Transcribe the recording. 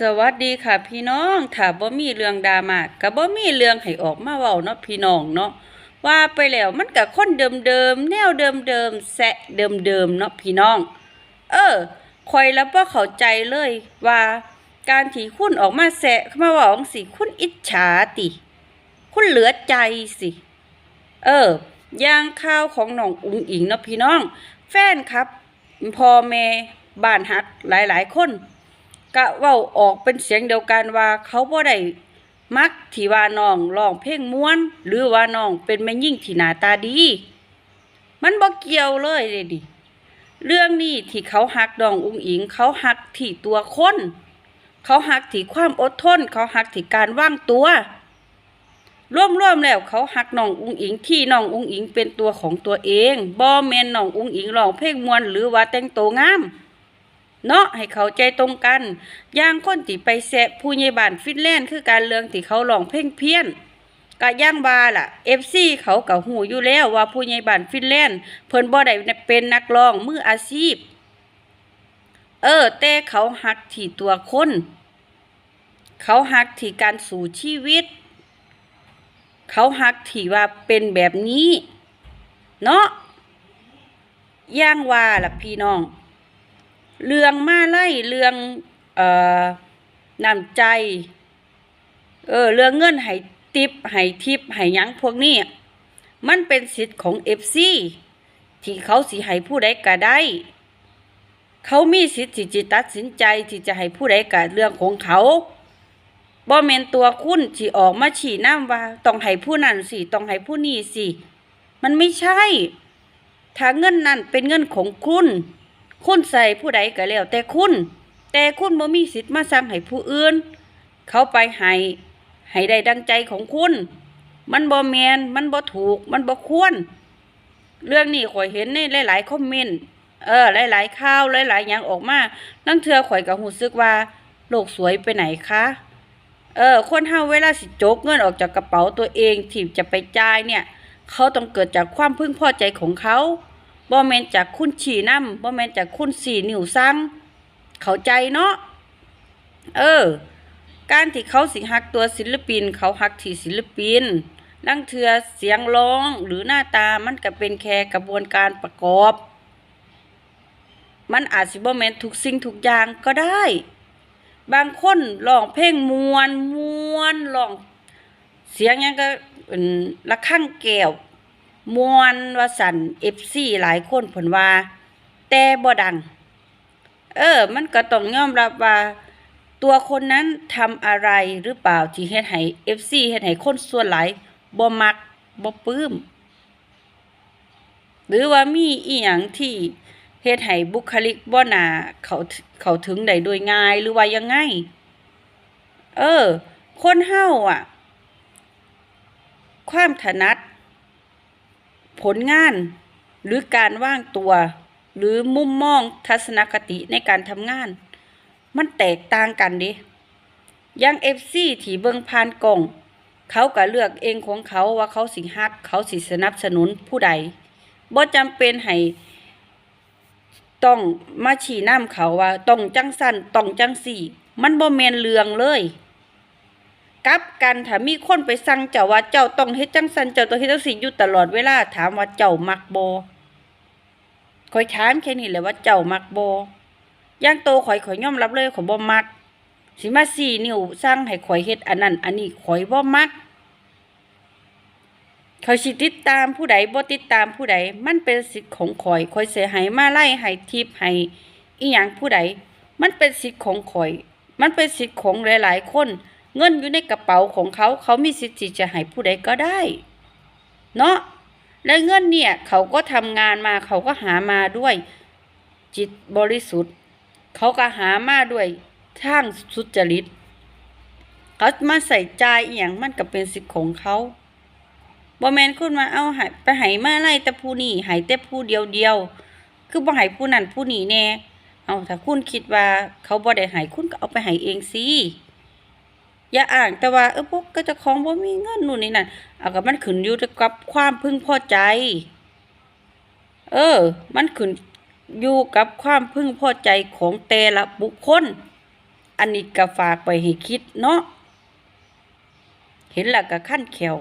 สวัสดีค่ะพี่น้องถ้าบ่มีเรื่องดราม่าก็บ่มีเรื่องให้ออกมาเว้าเนาะพี่น้องเนาะว่าไปแล้วมันก็คนเดิมๆแนวเดิมๆแซะเดิมๆเนาะพี่น้อง เออข่อยแล้วบ่เข้าใจเลยว่าการที่คุณออกมาแซะมาเว้าจังซี่คุณอิจฉาติ คุณเหลือใจสิ เอออย่างข่าวของน้องอุ๋งอิงเนาะพี่น้อง แฟนครับพ่อแม่บ้านฮักหลายๆ คน ก็เว้าออกเป็นเสียงเดียวกันว่าเขาบ่ได้มักที่ว่าน้องร้องเพลงม่วน หรือว่าน้องเป็นแม่ยิ่งที่หน้าตาดี มันบ่เกี่ยวเลยเด้ดิเรื่องนี้ที่เขาหักน้องอุงอิง เขาหักที่ตัวคนเขาหักที่ความอดทน เขาหักที่การว่างตัวร่วมๆแล้วเขาหักน้องอุงอิงที่น้องอุงอิงเป็นตัวของตัวเองบ่แมนน้องอุงอิงร้องเพลงม่วนหรือว่าแต่งโตงาม เนาะให้เขาใจตรงกันอย่างคนที่ไปแซะผู้ใหญ่บ้านฟินแลนด์คือการเรื่องที่เขาร้องเพลงเพี้ยนก็ย่างบาล่ะ FC เขาก็หูอยู่แล้วว่าผู้ใหญ่บ้านฟินแลนด์เพิ่นบ่ได้เป็นนักร้องมืออาชีพ เออ แต่เขาหักที่ตัวคน เขาหักที่การสู่ชีวิต เขาหักที่ว่าเป็นแบบนี้ เนาะย่างว่าล่ะพี่น้อง เรื่องมาไล่เรื่องเอ่อน้ำใจ เออเรื่องเงินให้ติปให้ทิปให้ยังพวกนี้มันเป็นสิทธิ์ของ FC ที่เขาสิให้ผู้ใดก็ได้ เขามีสิทธิ์ที่จะตัดสินใจที่จะให้ผู้ใดก็เรื่องของเขาบ่แมนตัวคุณที่ออกมาชี้น้ำว่า ต้องให้ผู้นั้นสิต้องให้ผู้นี้สิ มันไม่ใช่ ถ้าเงินนั้นเป็นเงินของคุณ คุณใส่ผู้ใดก็แล้วแต่คุณ แต่คุณบ่มีสิทธิ์มาสั่งให้ผู้อื่น เขาไปให้ให้ได้ดังใจของคุณ มันบ่แมนมันบ่ถูก มันบ่ควร เรื่องนี้ข่อยเห็นในหลาย ๆ คอมเมนต์เออ หลาย ๆข่าวหลายๆอย่างออกมานั่งเทือข่อยก็รู้สึกว่า โลกสวยไปไหนคะเออ คนเฮาเวลาสิจกเงินออกจากกระเป๋าตัวเองที่จะไปจ่ายเนี่ย เขาต้องเกิดจากความพึงพอใจของเขา บ่แม่นจากคุณฉี่น้ำบ่แม่นจากคุณสี่นิ้วซ้ำเข้าใจเนาะเออ การที่เขาสิหักตัวศิลปิน เขาหักที่ศิลปินลังเทือเสียงร้องหรือหน้าตามันก็เป็นแค่กระบวนการประกอบ มันอาจสิบ่แม่นทุกสิ่งทุกอย่างก็ได้ บางคนร้องเพลงมวนมวนร้องเสียงยังก็ระฆังแก้ว มวนว่าสันเอฟซีหลายคนผลว่า แต่บ่ดัง เออ มันก็ต้องยอมรับว่า ตัวคนนั้นทำอะไรหรือเปล่าที่เฮ็ดให้เอฟซีเฮ็ดให้คนส่วนหลายบ่มักบ่ปลื้มหรือว่ามีอีหยังที่เฮ็ดให้บุคลิกบ่น่าเขาเขาถึงได้โดยง่ายหรือว่ายังไง เออ คนเฮาอะ ความถนัด ผลงานหรือการว่างตัว หรือมุมมองทัศนคติในการทำงาน มันแตกต่างกันดิย่างเอฟซีที่เบิงผ่านกล่อง เขาก็เลือกเองของเขาว่าเขาสิฮัก เขาสิสนับสนุนผู้ใดบ่จำเป็นให้ต้องมาชี้น้ำเขาว่าต้องจังสั้นต้องจังสี่ มันบ่แมนเรืองเลย กลับกันถ้ามีคนไปสั่งเจ้าว่าเจ้าต้องเฮ็ดจังสันเจ้าต้องเฮ็ดจังซี่อยู่ตลอดเวลาถามว่าเจ้ามักบ่ข่อยถามแค่นี้แหละว่าเจ้ามักบอย่างโตข่อยข่อยยอมรับเลยข่อยบ่มักสิมาสี่นิ้วสั่งให้ข่อยเฮ็ดอันนั้นอันนี้ข่อยบ่มักข่อยสิติดตามผู้ใดบ่ติดตามผู้ใด มันเป็นสิทธิ์ของข่อยข่อยสิให้มาไล่ให้ทิปให้อีหยังผู้ใด มันเป็นสิทธิ์ของข่อย มันเป็นสิทธิ์ของหลายๆคน เงินอยู่ในกระเป๋าของเขา เขามีสิทธิ์ที่จะให้ผู้ใดก็ได้ เนาะและเงินเนี่ย เขาก็ทำงานมาเขาก็หามาด้วยจิตบริสุทธิ์ เขาก็หามาด้วยทางสุจริต เขามาใส่ใจอหย่างมันก็เป็นสิทธิ์ของเขาบ่แมนคุณมาเอาหายไปใหายมาไล่แต่ผู้นี้ใหายแต่ผู้เดียวเดียวๆคือบ่ใหายผู้นั้นผู้นี้แน่ เอาถ้าคุณคิดว่าเขาบ่ได้ใหายคุณก็เอาไปใหายเองสิ อย่าอ่างแต่ว่าเออพวกก็จะของบ่มีเงินนู่นนี่นั่นเอากับมันขึ้นอยู่กับความพึงพอใจ เออ มันขึ้นอยู่กับความพึงพอใจของแต่ละบุคคล อันนี้ก็ฝากไปให้คิดเนาะเห็นแล้วก็ขั้นแขว